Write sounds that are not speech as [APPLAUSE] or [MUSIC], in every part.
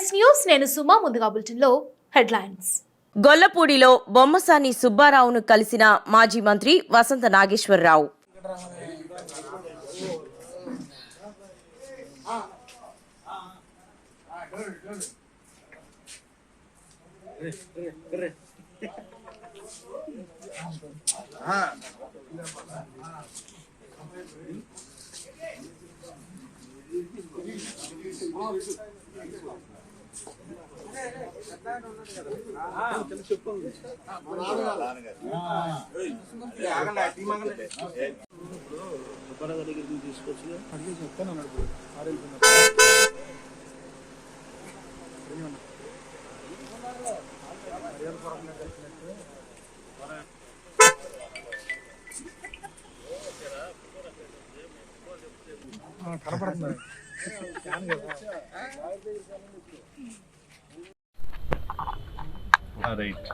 Yes news నేను సుమా ముందుగా బులెటిన్లో హెడ్లైన్స్. గొల్లపూడిలో బొమ్మసాని సుబ్బారావును కలిసిన మాజీ మంత్రి వసంత నాగేశ్వరరావు. సుబ్బారావు దగ్గర తీసుకొచ్చి అడిగి చెప్తాను అన్నాడు కనపడుతున్నాయి [LAUGHS] రైట్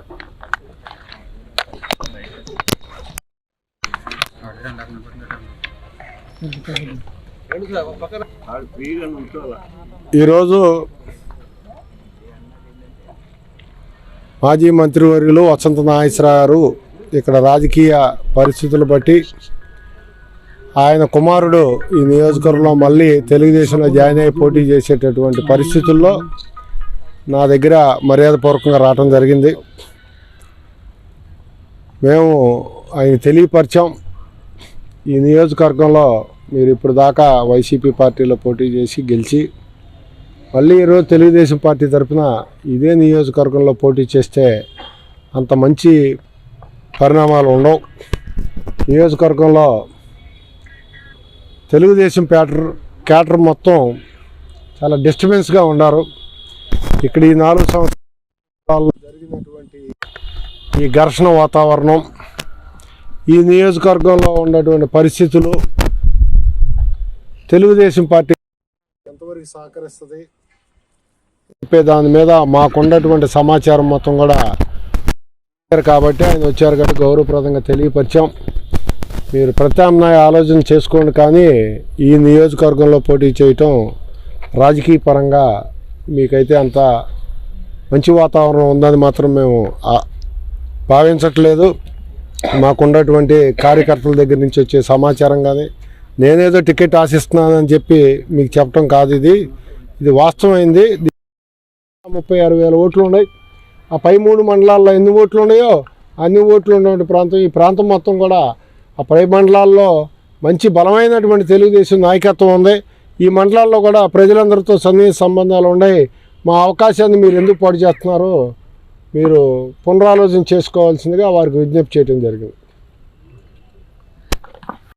ఈరోజు మాజీ మంత్రివర్యులు వసంత నాగేశ్వరరావు గారు ఇక్కడ రాజకీయ పరిస్థితులు బట్టి ఆయన కుమారుడు ఈ నియోజకవర్గంలో మళ్ళీ తెలుగుదేశంలో జాయిన్ అయి పోటీ చేసేటటువంటి పరిస్థితుల్లో నా దగ్గర మర్యాదపూర్వకంగా రావటం జరిగింది. మేము ఆయన తెలియపరిచాం. ఈ నియోజకవర్గంలో మీరు ఇప్పుడు దాకా వైసీపీ పార్టీలో పోటీ చేసి గెలిచి మళ్ళీ ఈరోజు తెలుగుదేశం పార్టీ తరఫున ఇదే నియోజకవర్గంలో పోటీ చేస్తే అంత మంచి పరిణామాలు ఉండవు. నియోజకవర్గంలో తెలుగుదేశం ప్యాటర్ క్యాటర్ మొత్తం చాలా డిస్టర్బెన్స్గా ఉన్నారు. ఇక్కడ ఈ నాలుగు సంవత్సరాల్లో జరిగినటువంటి ఈ ఘర్షణ వాతావరణం ఈ నియోజకవర్గంలో ఉన్నటువంటి పరిస్థితులు తెలుగుదేశం పార్టీ ఎంతవరకు సహకరిస్తుంది చెప్పే దాని మీద మాకున్నటువంటి సమాచారం మొత్తం కూడా కాబట్టి ఆయన వచ్చారు కాబట్టి గౌరవప్రదంగా తెలియపరిచాం. మీరు ప్రత్యామ్నాయ ఆలోచన చేసుకోండి కానీ ఈ నియోజకవర్గంలో పోటీ చేయటం రాజకీయ పరంగా మీకైతే అంత మంచి వాతావరణం ఉందని మాత్రం మేము భావించట్లేదు. మాకున్నటువంటి కార్యకర్తల దగ్గర నుంచి వచ్చే సమాచారం కానీ నేనేదో టికెట్ ఆశిస్తున్నానని చెప్పి మీకు చెప్పడం కాదు ఇది. ఇది వాస్తవమైంది. ముప్పై ఆరు వేల ఓట్లు ఉన్నాయి. ఆ పై మూడు మండలాల్లో ఎన్ని ఓట్లు ఉన్నాయో అన్ని ఓట్లు ఉన్నటువంటి ప్రాంతం ఈ ప్రాంతం మొత్తం కూడా ఆ పై మండలాల్లో మంచి బలమైనటువంటి తెలుగుదేశం నాయకత్వం ఉంది. ఈ మండలాల్లో కూడా ప్రజలందరితో సన్నిహిత సంబంధాలు ఉన్నాయి. మా అవకాశాన్ని మీరు ఎందుకు పాడు చేస్తున్నారో మీరు పునరాలోచన చేసుకోవాల్సిందిగా వారికి విజ్ఞప్తి చేయడం జరిగింది.